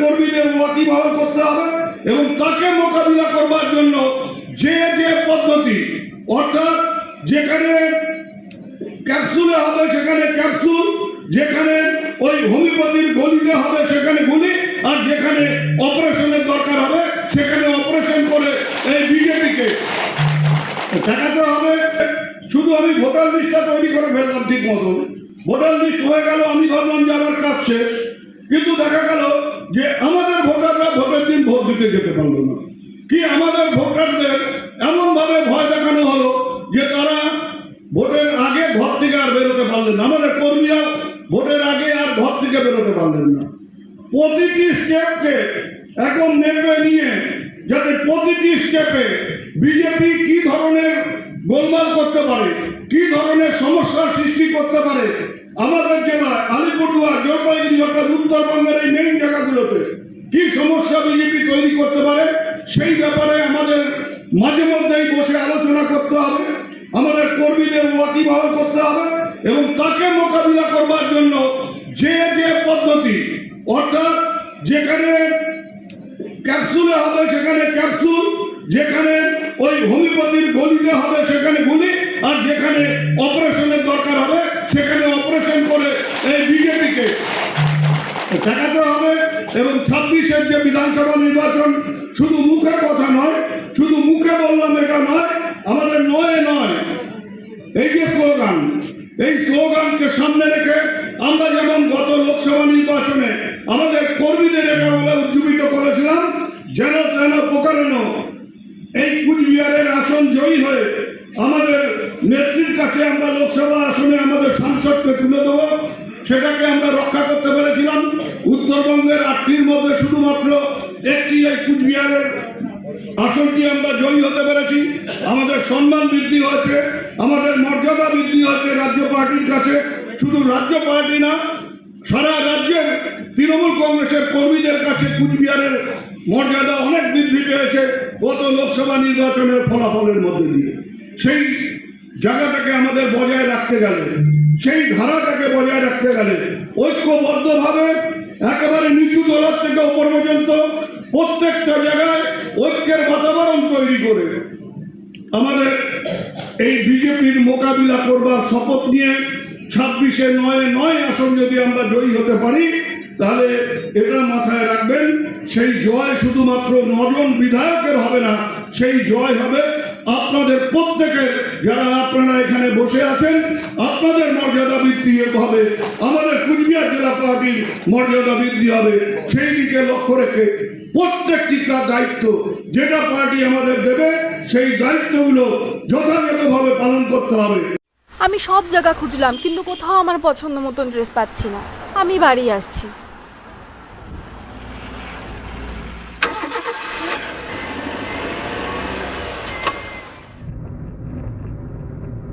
কর্মীদের ওয়াকিবহাল করতে হবে এবং তাকে মোকাবিলা করবার জন্য যে যে পদ্ধতি, অর্থাৎ যেখানে ক্যাপসুলে হবে সেখানে ক্যাপসুল, যেখানে ওই হোমিওপ্যাথির গলিতে হবে সেখানে গুলি, আর যেখানে অপারেশনের দরকার হবে সেখানে অপারেশন করে এই বিজেপিকে। ঠেকাতে হবে, শুধু আমি ভোটার লিস্টটা তৈরি করে ফেললাম ঠিক মতন। ভোটার লিস্ট হয়ে গেল, আমি ভাবলাম যে আমার কাজ শেষ, কিন্তু দেখা গেল যে আমাদের ভোটাররা ভোটের দিন ভোট দিতে যেতে পারল না। কি আমাদের ভোটারদের এমনভাবে ভয় দেখানো হলো যে তারা ভোটের আগে ঘর থেকে আর বেরোতে পারলেন না। আমাদের কর্মীরা ভোটের আগে আর ঘর থেকে বেরোতে পারলেন না। প্রতিটি স্টেপকে এখন নেবে নিয়ে যাতে প্রতিটি স্টেপে বিজেপি কি ধরনের গোলমাল করতে পারে, কি ধরনের সমস্যার সৃষ্টি করতে পারে, আমাদের জেলায় আলিপুরদুয়ার জলপাইগুড়ি অর্থাৎ উত্তরবঙ্গের এই জায়গাগুলোতে কি সমস্যা বিজেপি তৈরি করতে পারে, সেই ব্যাপারে আমাদের মাঝে মধ্যেই বসে আলোচনা করতে হবে, আমাদের কর্মীদের ওয়াকিবহাল করতে হবে এবং তাকে মোকাবিলা করবার জন্য যে যে পদ্ধতি, অর্থাৎ যেখানে ক্যাপসুলে হবে সেখানে ক্যাপসুল, যেখানে ওই হোমিওপ্যাথির গলিতে হবে সেখানে গুলি, আর যেখানে অপারেশনের দরকার হবে সেখানে অপারেশন করে এই বিজেপিকে ঠেকাতে হবে এবং ছাব্বিশের যে বিধানসভা নির্বাচন শুধু মুখের কথা নয়, শুধু মুখে বললাম এটা নয়, আমাদের নয় নয়। এই যে স্লোগান, এই স্লোগানকে সামনে রেখে আমরা যেমন গত লোকসভা নির্বাচনে আমাদের কর্মীদের এটা বলে উজ্জীবিত করেছিলাম, যেন তেন প্রকারেণ এই কুচবিহারের আসন জয়ী হয়ে আমাদের নেত্রীর কাছে আমরা লোকসভা আসনে আমাদের সাংসদকে তুলে দেবো। সেটাকে আমরা রক্ষা করতে পেরেছিলাম উত্তরবঙ্গের আটটির মধ্যে শুধুমাত্র একটি এই কুচবিহারের আসনটি আমরা জয়ী হতে পেরেছি। আমাদের সম্মান বৃদ্ধি হয়েছে, আমাদের মর্যাদা বৃদ্ধি হয়েছে রাজ্য পার্টির কাছে। শুধু রাজ্য পার্টি না, সারা রাজ্যের তৃণমূল কংগ্রেসের কর্মীদের কাছে কুচবিহারের মর্যাদা অনেক বৃদ্ধি পেয়েছে গত লোকসভা নির্বাচনের ফলাফলের মধ্যে দিয়ে। সেই জায়গাটাকে আমাদের বজায় রাখতে গেলে সেই ধারাটাকে বজায় রাখতে গেলে ঐক্যবদ্ধভাবে একেবারে নিচু তলার থেকে উপর পর্যন্ত প্রত্যেকটা জায়গায় ঐক্যের বাতাবরণ তৈরি করে আমাদের এই বিজেপির মোকাবিলা করবার শপথ নিয়ে ছাব্বিশে নয় নয় আসন যদি আমরা জয়ী হতে পারি, তাহলে এটা মাথায় রাখবেন, সেই জয় শুধুমাত্র নজন বিধায়কের হবে না, সেই জয় হবে আপনাদের প্রত্যেকের যারা আপনারা এখানে বসে আছেন, আপনাদের মর্যাদা বৃদ্ধি হবে। আমাদের কুচবিহার জেলা পার্টির মর্যাদা বৃদ্ধি হবে। সেই দিকে লক্ষ্য রেখে প্রত্যেকটি কাজ দায়িত্ব যেটা পার্টি আমাদের দেবে, সেই দায়িত্বগুলো যথাযথভাবে পালন করতে হবে। আমি সব জায়গা খুঁজলাম, কিন্তু কোথাও আমার পছন্দ মতন ড্রেস পাচ্ছি না। আমি বাড়ি আসছি।